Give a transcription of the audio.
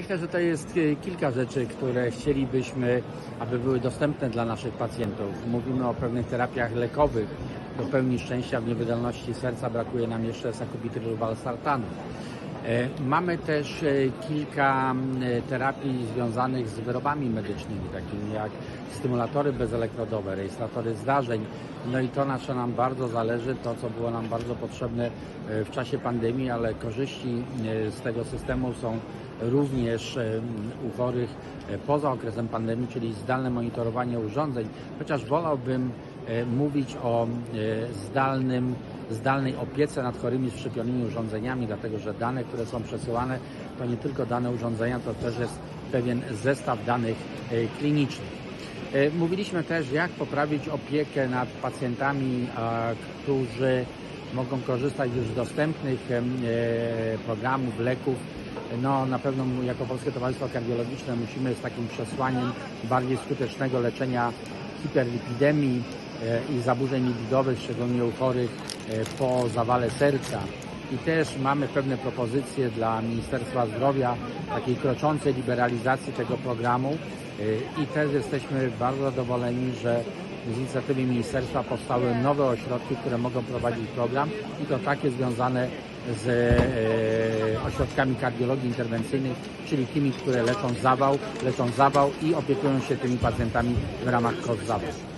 Myślę, że to jest e, kilka rzeczy, które chcielibyśmy, aby były dostępne dla naszych pacjentów. Mówimy o pewnych terapiach lekowych. Do pełni szczęścia w niewydolności serca brakuje nam jeszcze. E, Mamy też e, kilka e, terapii związanych z wyrobami medycznymi, takimi jak stymulatory bezelektrodowe, rejestratory zdarzeń. No i to, na co nam bardzo zależy, to co było nam bardzo potrzebne e, w czasie pandemii, ale korzyści e, z tego systemu są również e, u chorych e, poza okresem pandemii, czyli zdalne monitorowanie urządzeń, chociaż wolałbym e, mówić o e, zdalnym zdalnej opiece nad chorymi z szczepionymi urządzeniami, dlatego że dane, które są przesyłane, to nie tylko dane urządzenia, to też jest pewien zestaw danych e, klinicznych. E, Mówiliśmy też, jak poprawić opiekę nad pacjentami, którzy mogą korzystać już z dostępnych e, programów, leków. No, na pewno jako Polskie Towarzystwo Kardiologiczne musimy z takim przesłaniem bardziej skutecznego leczenia hiperlipidemii i zaburzeń lipidowych, szczególnie u chorych po zawale serca. I też mamy pewne propozycje dla Ministerstwa Zdrowia takiej kroczącej liberalizacji tego programu E, i też jesteśmy bardzo zadowoleni, że z inicjatywy ministerstwa powstały nowe ośrodki, które mogą prowadzić program i to takie związane z e, ośrodkami kardiologii interwencyjnej, czyli tymi, które leczą zawał, leczą zawał i opiekują się tymi pacjentami w ramach KOS zawał.